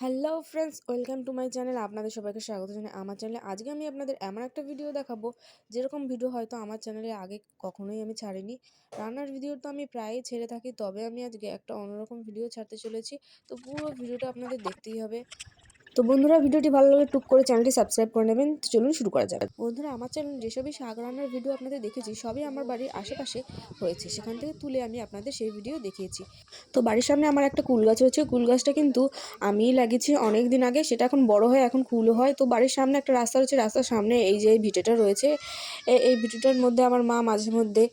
Hello friends welcome to my channel আপনাদের সবাইকে স্বাগত জানাই আমার চ্যানেলে আজকে আমি আপনাদের এমন একটা ভিডিও দেখাবো, যেরকম ভিডিও হয়তো আমার চ্যানেলে আগে কখনোই আমি ছাড়িনি। রান্নার ভিডিও তো আমি প্রায়ই ছেড়ে থাকি, তবে আমি আজকে একটা অন্যরকম ভিডিও ছাড়তে চলেছি। তো পুরো ভিডিওটা আপনাদের দেখতেই হবে। তো বন্ধুরা ভিডিওটি ভালো লাগলে টুক করে চ্যানেলটি সাবস্ক্রাইব করে নেবেন। তো চলুন শুরু করা যাবে বন্ধুরা, আমার চ্যানেল যেসবই শাক রান্নার ভিডিও আপনাদের দেখেছি, সবই আমার বাড়ির আশেপাশে হয়েছে। সেখান থেকে তুলে আমি আপনাদের সেই ভিডিও দেখিয়েছি। তো বাড়ির সামনে আমার একটা কুল গাছ রয়েছে। কুল গাছটা কিন্তু আমিই লাগিয়েছি অনেক দিন আগে, সেটা এখন বড় হয় এখন কুলও হয়। তো বাড়ির সামনে একটা রাস্তা রয়েছে, রাস্তার সামনে এই যে ভিটেটা রয়েছে এই ভিটেটার মধ্যে আমার মা মাঝে মধ্যে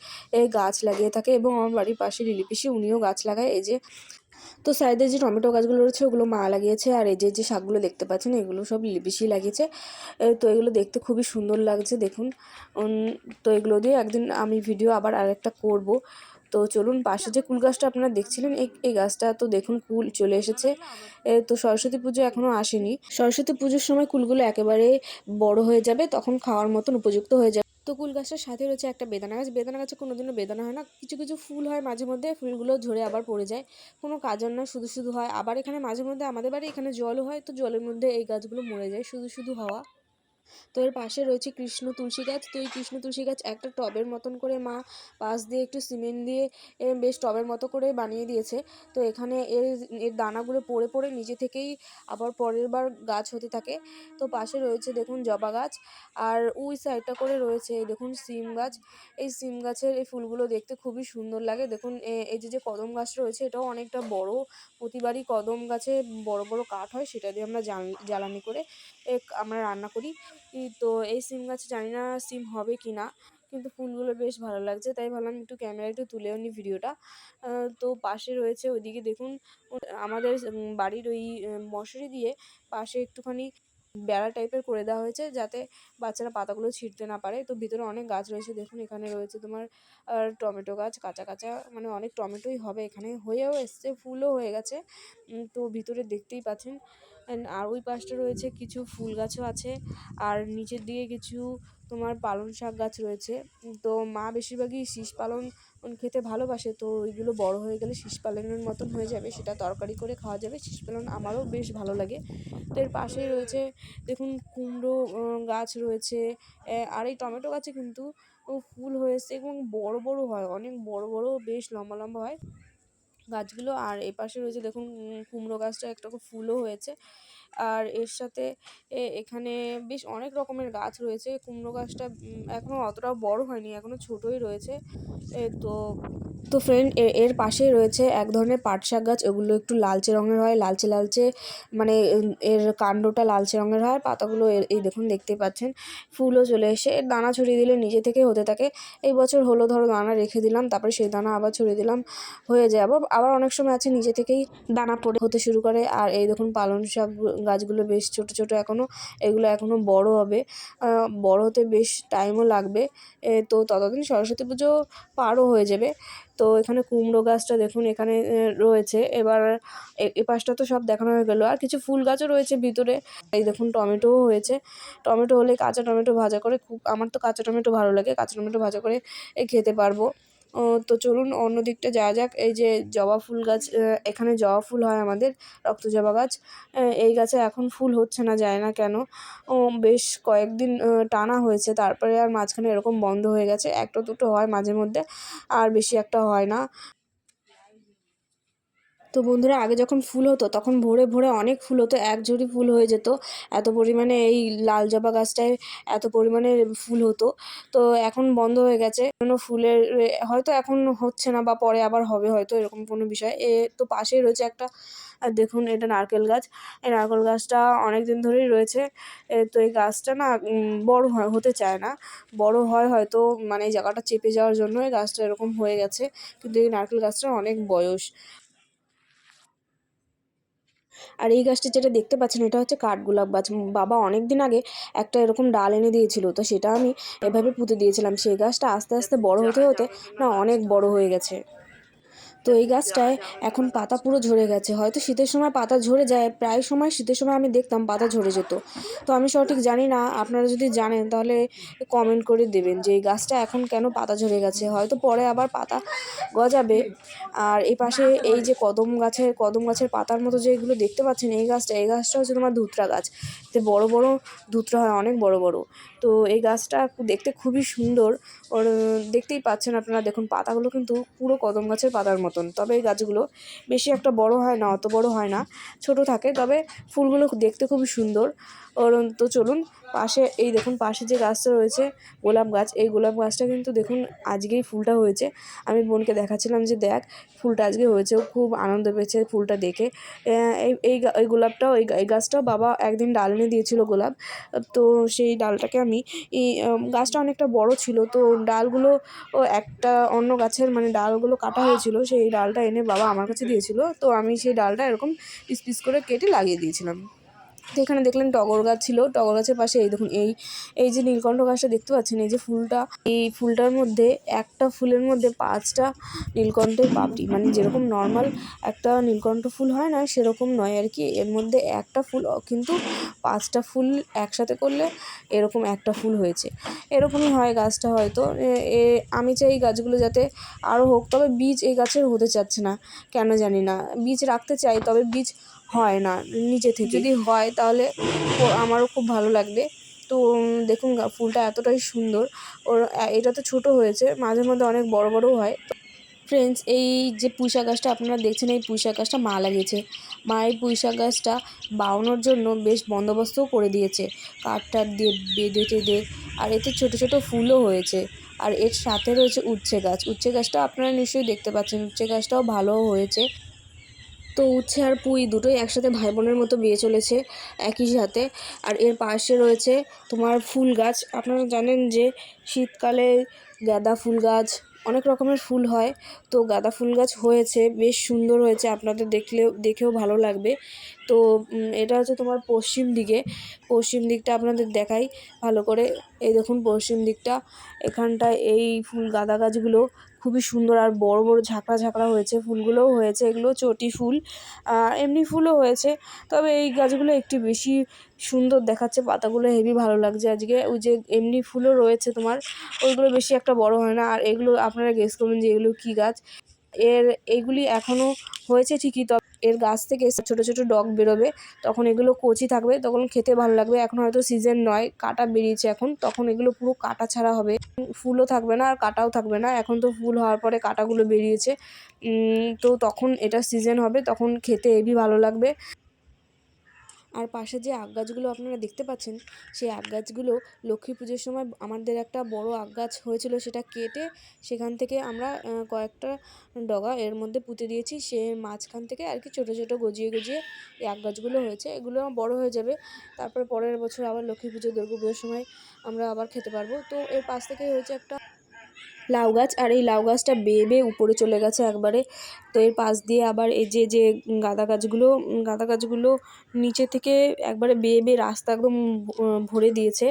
গাছ লাগিয়ে থাকে এবং আমার বাড়ির পাশে লিলি পিসি উনিও গাছ লাগায়। এই যে তো সাইডে যে টমেটো গাছগুলো রয়েছে, ওগুলো মা লাগিয়েছে আর এই যে যে শাকগুলো দেখতে পাচ্ছেন, এগুলো সব লিপিসি লাগিয়েছে। তো এগুলো দেখতে খুবই সুন্দর লাগছে, দেখুন। তো এগুলো দিয়ে একদিন আমি ভিডিও আবার আরেকটা করব। তো চলুন, পাশে যে কুল গাছটা আপনারা দেখছিলেন, এই গাছটা তো দেখুন কুল চলে এসেছে। তো সরস্বতী পুজো এখনও আসেনি। সরস্বতী পুজোর সময় কুলগুলো একেবারে বড় হয়ে যাবে, তখন খাওয়ার মতন উপযুক্ত হয়ে যাবে। তো কুল গাছটার সাথে রয়েছে একটা বেদানা গাছ। বেদানা গাছে কোনোদিনও বেদানা হয় না। কিছু কিছু ফুল হয় মাঝে মধ্যে। ফুলগুলো ঝরে আবার পড়ে যায়। কোনো কাজের না, শুধু শুধু হয়। আবার এখানে মাঝে মধ্যে আমাদের বাড়ি এখানে জলও হয়। তো জলের মধ্যে এই গাছগুলো মরে যায়। শুধু শুধু হওয়া। তো এর পাশে রয়েছে কৃষ্ণ তুলসী গাছ। তো এই কৃষ্ণ তুলসী গাছ একটা টবের মতন করে মা পাশ দিয়ে একটু সিমেন্ট দিয়ে বেশ টবের মতো করে বানিয়ে দিয়েছে। তো এখানে এর এর দানাগুলো পড়ে পড়ে নিজে থেকেই আবার পরের বার গাছ হতে থাকে। তো পাশে রয়েছে দেখুন জবা গাছ, আর ওই সাইডটা করে রয়েছে দেখুন সিম গাছ। এই সিম গাছের এই ফুলগুলো দেখতে খুবই সুন্দর লাগে। দেখুন এই যে যে কদম গাছ রয়েছে এটাও অনেকটা বড়। প্রতিবারই কদম গাছে বড় বড় কাঠ হয়, সেটা দিয়ে আমরা জ্বাল- জ্বালানি করে আমরা রান্না করি। তো এই সিম গাছে জানি না সিম হবে কি না কিন্তু ফুলগুলো বেশ ভালো লাগছে। তাই ভাবলাম একটু ক্যামেরায় একটু তুলেও নি ভিডিওটা। তো পাশে রয়েছে ওইদিকে দেখুন আমাদের বাড়ির ওই মশারি দিয়ে পাশে একটুখানি বেড়া টাইপের করে দেওয়া হয়েছে যাতে বাচ্চারা পাতাগুলো ছিঁড়তে না পারে। তো ভিতরে অনেক গাছ রয়েছে, দেখুন এখানে রয়েছে তোমার টমেটো গাছ, কাঁচা কাঁচা মানে অনেক টমেটোই হবে এখানে। হয়েও এসছে, ফুলও হয়ে গেছে। তো ভিতরে দেখতেই পাচ্ছেন। আর ওই পাশটা রয়েছে কিছু ফুল গাছও আছে। আর নিচের দিকে কিছু তোমার পালং শাক গাছ রয়েছে। তো মা বেশিরভাগই শীষ পালং খেতে ভালোবাসে, তো ওইগুলো বড় হয়ে গেলে শীষ পালনের মতন হয়ে যাবে, সেটা তরকারি করে খাওয়া যাবে। শীষ পালন আমারও বেশ ভালো লাগে। তো এর পাশেই রয়েছে, দেখুন কুমড়ো গাছ রয়েছে আর এই টমেটো গাছে কিন্তু ফুল হয়েছে এবং বড় বড় হয়, অনেক বড় বড়, বেশ লম্বা লম্বা হয় গাছগুলো। আর এ পাশে রয়েছে, দেখুন কুমড়ো গাছটা, একটা ফুলও হয়েছে। আর এর সাথে এখানে বেশ অনেক রকমের গাছ রয়েছে। কুমড়ো গাছটা উম, এখনও অতটাও বড় হয়নি এখনও ছোটই রয়েছে। তো তো ফ্রেন্ড এর পাশেই রয়েছে এক ধরনের পাট শাক গাছ। ওগুলো একটু লালচে রঙের হয় লালচে লালচে মানে এর কাণ্ডটা লালচে রঙের হয়। পাতাগুলো এই দেখুন দেখতেই পাচ্ছেন। ফুলও চলে এসে এর দানা ছড়িয়ে দিলে নিজে থেকে হতে থাকে। এই বছর হলো ধরো দানা রেখে দিলাম তারপরে সেই দানা আবার ছড়িয়ে দিলাম হয়ে যায়। আবার আবার অনেক সময় আছে নিজে থেকেই দানা পড়ে হতে শুরু করে। আর এই দেখুন পালং শাক গাছগুলো বেশ ছোট ছোট এখনও এগুলো এখনও বড় হবে। বড় হতে বেশ টাইমও লাগবে। তো ততদিন সরস্বতী পুজো পারও হয়ে যাবে। তো এখানে কুমড়ো গাছটা দেখুন এখানে রয়েছে। এবার এ- পাশটা তো সব দেখানো হয়ে গেলো। আর কিছু ফুল গাছও রয়েছে ভিতরে। এই দেখুন টমেটোও হয়েছে। টমেটো হলে কাঁচা টমেটো ভাজা করে খুব, আমার তো কাঁচা টমেটো ভালো লাগে। কাঁচা টমেটো ভাজা করে খেতে পারব। তো চলুন অন্য দিকটা যাওয়া যাক। এই যে জবা ফুল গাছ এখানে জবা ফুল হয় আমাদের, রক্ত জবা গাছ। এই গাছে এখন ফুল হচ্ছে না, যায় না কেন? বেশ কয়েকদিন টানা হয়েছে, তারপরে আর মাঝখানে এরকম বন্ধ হয়ে গেছে। একটা দুটো হয় মাঝে মধ্যে, আর বেশি একটা হয় না। তো বন্ধুরা, আগে যখন ফুল হতো, তখন ভোরে ভোরে অনেক ফুল হতো, এক ঝুড়ি ফুল হয়ে যেত। এত পরিমাণে এই লাল জবা গাছটায় এত পরিমাণে ফুল হতো। তো এখন বন্ধ হয়ে গেছে। কোনো ফুলের, হয়তো এখন হচ্ছে না বা পরে আবার হবে, হয়তো এরকম কোনো বিষয়। এ, তো পাশেই রয়েছে একটা দেখুন, এটা নারকেল গাছ। এই নারকেল গাছটা অনেক দিন ধরেই রয়েছে। তো এই গাছটা না বড় হতে চায় না। বড় হয় হয়তো মানে এই জায়গাটা চেপে যাওয়ার জন্য এই গাছটা এরকম হয়ে গেছে। কিন্তু এই নারকেল গাছটার অনেক বয়স। আর এই গাছটা যেটা দেখতে পাচ্ছেন, এটা হচ্ছে কাঠগোলাপ গাছ। বাবা অনেক দিন আগে একটা এরকম ডাল এনে দিয়েছিল, তো সেটা আমি এভাবে পুঁতে দিয়েছিলাম। সেই গাছটা আস্তে আস্তে বড় হতে হতে না অনেক বড় হয়ে গেছে। তো এই গাছটায় এখন পাতা পুরো ঝরে গেছে। হয়তো শীতের সময় পাতা ঝরে যায়, প্রায় সময় শীতের সময় আমি দেখতাম পাতা ঝরে যেত। তো আমি সঠিক জানি না, আপনারা যদি জানেন তাহলে কমেন্ট করে দেবেন যে এই গাছটা এখন কেন পাতা ঝরে গেছে। হয়তো পরে আবার পাতা গজাবে। আর এই পাশে এই যে কদম গাছের কদম গাছের পাতার মতো যেগুলো দেখতে পাচ্ছেন, এই গাছটা এই গাছটা হচ্ছে তোমার ধুতরা গাছ। এতে বড় বড় ধুতরা হয়, অনেক বড় বড়। তো এই গাছটা দেখতে খুবই সুন্দর। ওর দেখতেই পাচ্ছেন আপনারা, দেখুন পাতাগুলো কিন্তু পুরো কদম গাছের পাতার মতন। তবে এই গাছগুলো বেশি একটা বড় হয় না, অত বড় হয় না, ছোট থাকে। তবে ফুলগুলো দেখতে খুবই সুন্দর। ওর, তো চলুন, পাশে এই দেখুন, পাশে যে গাছটা রয়েছে, গোলাপ গাছ, এই গোলাপ গাছটা কিন্তু দেখুন আজকেই ফুলটা হয়েছে। আমি বোনকে দেখাচ্ছিলাম যে, দেখ, ফুলটা আজকে হয়েছে খুব আনন্দ পেয়েছে ফুলটা দেখে। এই এই গোলাপটাও এই গাছটাও বাবা একদিন ডাল এনে দিয়েছিল গোলাপ। তো সেই ডালটাকে আমি এই গাছটা অনেকটা বড় ছিল, তো ডালগুলো একটা অন্য গাছের মানে ডালগুলো কাটা হয়েছিল, সেই ডালটা এনে বাবা আমার কাছে দিয়েছিল, তো আমি সেই ডালটা এরকম পিস পিস করে কেটে লাগিয়ে দিয়েছিলাম। তো এখানে দেখলেন টগর গাছ ছিল। টগর গাছের পাশে এই দেখুন, এই এই যে নীলকণ্ঠ গাছটা দেখতে পাচ্ছেন, এই যে ফুলটা, এই ফুলটার মধ্যে একটা ফুলের মধ্যে পাঁচটা নীলকণ্ঠের পাপড়ি। মানে যেরকম নর্মাল একটা নীলকণ্ঠ ফুল হয় না, সেরকম নয় আর কি। এর মধ্যে একটা ফুল, কিন্তু পাঁচটা ফুল একসাথে করলে এরকম একটা ফুল হয়েছে। এরকমই হয় গাছটা হয়তো। এ আমি চাই এই গাছগুলো যাতে আরও হোক, তবে বীজ এই গাছের হতে চাচ্ছে না, কেন জানি না। বীজ রাখতে চাই, তবে বীজ হয় না নিজে থেকে। যদি হয় তাহলে আমারও খুব ভালো লাগবে। তো দেখুন ফুলটা এতটাই সুন্দর। ওর এটা তো ছোটো হয়েছে, মাঝে মধ্যে অনেক বড় বড়ও হয়। ফ্রেন্ডস, এই যে পুঁইশা গাছটা আপনারা দেখছেন, এই পুঁইশা গাছটা মা লাগিয়েছে। মা এই পুঁইশা গাছটা বাউনোর জন্য বেশ বন্দোবস্তও করে দিয়েছে। কাঠ টাট দিয়ে বেঁধে টেঁধে, আর এতে ছোটো ছোটো ফুলও হয়েছে। আর এর সাথে রয়েছে উচ্ছে গাছ। উচ্ছে গাছটা আপনারা নিশ্চয়ই দেখতে পাচ্ছেন, উচ্ছে গাছটাও ভালো হয়েছে। তো উচ্ছে আর পুঁই দুটোই একসাথে ভাই বোনের মতো বিয়ে চলেছে একই সাথে। আর এর পাশে রয়েছে তোমার ফুল গাছ। আপনারা জানেন যে শীতকালে গাঁদা ফুল গাছ অনেক রকমের ফুল হয়। তো গাঁদা ফুল গাছ হয়েছে, বেশ সুন্দর হয়েছে। আপনাদের দেখলেও, দেখেও ভালো লাগবে। তো এটা হচ্ছে তোমার পশ্চিম দিকে। পশ্চিম দিকটা আপনাদের দেখাই ভালো করে। এই দেখুন পশ্চিম দিকটা। এখানটায় এই ফুল গাঁদা গাছগুলো খুবই সুন্দর আর বড় বড় ঝাঁকড়া ঝাঁকড়া হয়েছে, ফুলগুলোও হয়েছে, এগুলো চটি ফুল এমনি ফুলও হয়েছে। তবে এই গাছগুলো একটু বেশি সুন্দর দেখাচ্ছে, পাতাগুলো হেভি ভালো লাগছে আজকে। ওই যে এমনি ফুলও রয়েছে তোমার, ওইগুলো বেশি একটা বড় হয় না। আর এগুলো আপনারা গেস করবেন যে এগুলো কী গাছ। এর এইগুলি এখনও হয়েছে ঠিকই, তবে এর গাছ থেকে ছোট ছোট ডগ বেরোবে, তখন এগুলো কচি থাকবে, তখন খেতে ভালো লাগবে। এখন হয়তো সিজন নয়, কাটা বেরিয়েছে এখন, তখন এগুলো পুরো কাটা ছাড়া হবে। ফুলও থাকবে না আর কাটাও থাকবে না, এখন তো ফুল হওয়ার পরে কাটাগুলো বেরিয়েছে। তো তখন এটা সিজন হবে, তখন খেতে এবি ভালো লাগবে। আর পাশে যে আগ গাছগুলো আপনারা দেখতে পাচ্ছেন, সেই আগ গাছগুলো লক্ষ্মী পুজোর সময় আমাদের একটা বড় আগ গাছ হয়েছিল সেটা কেটে সেখান থেকে আমরা কয়েকটা ডগা এর মধ্যে পুঁতে দিয়েছি। সে মাঝখান থেকে আর কি ছোটো ছোটো গজিয়ে গজিয়ে এই আগ গাছগুলো হয়েছে। এগুলো বড় হয়ে যাবে। তারপরে পরের বছর আবার লক্ষ্মী পুজো, দুর্গা পুজোর সময় আমরা আবার খেতে পারব। তো এর পাশ থেকে হয়েছে একটা লাউ গাছ, আর এই লাউ গাছটা বেয়ে বেয়ে উপরে চলে গেছে একবারে। তো এর পাশ দিয়ে আবার এই যে যে গাঁদা গাছগুলো গাঁদা গাছগুলো নিচে থেকে একবারে বেয়ে বেয়ে রাস্তা একদম ভরে দিয়েছে।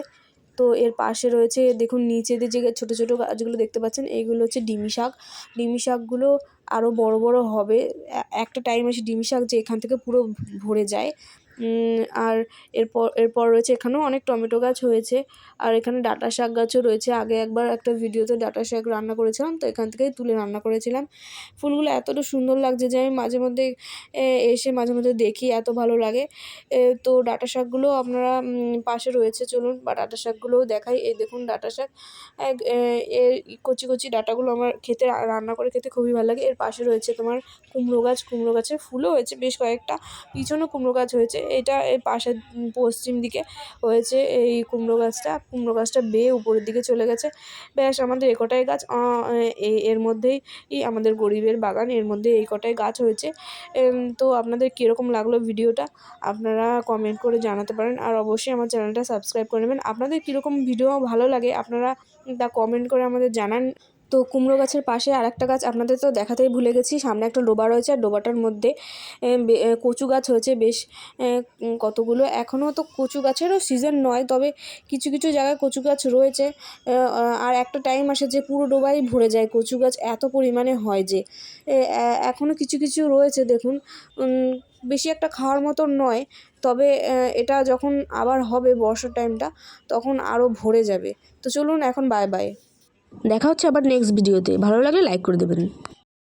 তো এর পাশে রয়েছে, দেখুন নিচে দিয়ে যে ছোটো ছোটো গাছগুলো দেখতে পাচ্ছেন এইগুলো হচ্ছে ডিমি শাক। ডিমি শাকগুলো আরও বড় বড় হবে। একটা টাইম এসে ডিমি শাক যে এখান থেকে পুরো ভরে যায়। আর এরপর এরপর রয়েছে এখানেও অনেক টমেটো গাছ হয়েছে। আর এখানে ডাঁটা শাক গাছও রয়েছে। আগে একবার একটা ভিডিওতে ডাটা শাক রান্না করেছিলাম, তো এখান থেকেই তুলে রান্না করেছিলাম। ফুলগুলো এতটা সুন্দর লাগছে যে আমি মাঝে মধ্যে এসে মাঝে মধ্যে দেখি, এত ভালো লাগে। তো ডাঁটা শাকগুলো আপনারা পাশে রয়েছে, চলুন বা ডাঁটা শাকগুলোও দেখাই। এই দেখুন ডাঁটা শাক। এর কচি কচি ডাটাগুলো আমার খেতে রান্না করে খেতে খুবই ভালো লাগে। এর পাশে রয়েছে তোমার কুমড়ো গাছ। কুমড়ো গাছের ফুলও হয়েছে, বেশ কয়েকটা। পিছনেও কুমড়ো গাছ হয়েছে। এটা এর পাশের পশ্চিম দিকে হয়েছে এই কুমড়ো গাছটা। কুমড়ো গাছটা বেয়ে উপরের দিকে চলে গেছে। ব্যাস, আমাদের এ কটাই গাছ এর মধ্যেই আমাদের গরিবের বাগান, এর মধ্যে এই কটাই গাছ হয়েছে। তো আপনাদের কীরকম লাগল ভিডিওটা? আপনারা কমেন্ট করে জানাতে পারেন। আর অবশ্যই আমার চ্যানেলটা সাবস্ক্রাইব করে নেবেন। আপনাদের কীরকম ভিডিও ভালো লাগে, আপনারা তা কমেন্ট করে আমাদের জানান। তো কুমড়ো গাছের পাশে আর একটা গাছ আপনাদের তো দেখাতেই ভুলে গেছি, সামনে একটা ডোবা রয়েছে, আর ডোবাটার মধ্যে কচু গাছ হয়েছে বেশ কতগুলো, এখনও তো কচু গাছেরও সিজন নয়, তবে কিছু কিছু জায়গায় কচু গাছ রয়েছে আর একটা টাইম আসে যে পুরো ডোবাই ভরে যায় কচু গাছ এত পরিমাণে হয় যে এখনও কিছু কিছু রয়েছে দেখুন বেশি একটা খাওয়ার মতন নয়, তবে এটা যখন আবার হবে বর্ষার টাইমটা তখন আরও ভরে যাবে, তো চলুন এখন বাই বাই দেখা হচ্ছে আবার নেক্সট ভিডিওতে ভালো লাগলে লাইক করে দেবেন।